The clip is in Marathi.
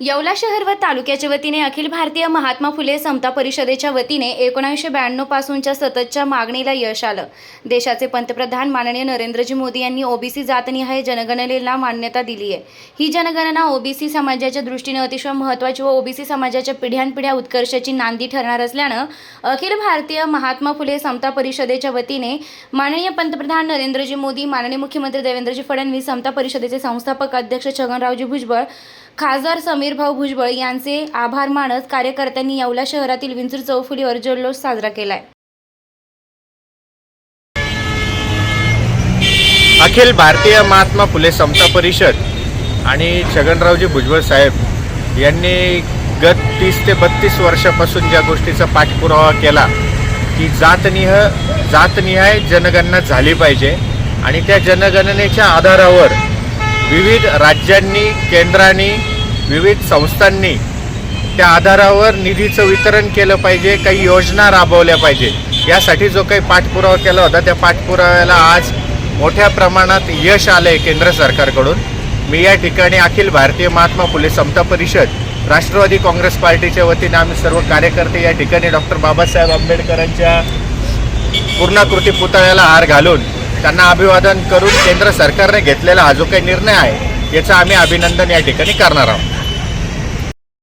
येवला शहर व तालुक्याच्या वतीने अखिल भारतीय महात्मा फुले समता परिषदेच्या वतीने एकोणीसशे ब्याण्णव पासूनच्या सततच्या मागणीला यश आलं. देशाचे पंतप्रधान माननीय नरेंद्रजी मोदी यांनी ओबीसी जातनिहाय जनगणनेला मान्यता दिली आहे. ही जनगणना ओबीसी समाजाच्या दृष्टीने अतिशय महत्त्वाची व ओबीसी समाजाच्या पिढ्यानपिढ्या उत्कर्षाची नांदी ठरणार असल्यानं अखिल भारतीय महात्मा फुले समता परिषदेच्या वतीने माननीय पंतप्रधान नरेंद्रजी मोदी माननीय मुख्यमंत्री देवेंद्रजी फडणवीस समता परिषदेचे संस्थापक अध्यक्ष छगनरावजी भुजबळ खासदार समीर भाऊ भुजबळ यांचे आभार मानत कार्यकर्त्यांनी येवला शहरातील विंचूर चौफुलीवर जल्लोष साजरा केलाय. अखिल भारतीय महात्मा फुले समता परिषद आणि छगनरावजी भुजबळ साहेब यांनी गत तीस ते बत्तीस वर्षापासून ज्या गोष्टीचा पाठपुरावा केला की जातनिह जातनिहाय जनगणना झाली पाहिजे आणि त्या जनगणनेच्या आधारावर विविध राज्यांनी केंद्रांनी विविध संस्थांनी त्या आधारावर निधीचं वितरण केलं पाहिजे काही योजना राबवल्या पाहिजे. यासाठी जो काही पाठपुरावा केला होता त्या पाठपुराव्याला आज मोठ्या प्रमाणात यश आलं आहे केंद्र सरकारकडून. मी या ठिकाणी अखिल भारतीय महात्मा फुले समता परिषद राष्ट्रवादी काँग्रेस पार्टीच्या वतीने आम्ही सर्व कार्यकर्ते या ठिकाणी डॉक्टर बाबासाहेब आंबेडकरांच्या पूर्णाकृती पुतळ्याला हार घालून त्यांना अभिवादन करून केंद्र सरकारने घेतलेला हा जो काही निर्णय आहे याचं आम्ही अभिनंदन या ठिकाणी करणार आहोत.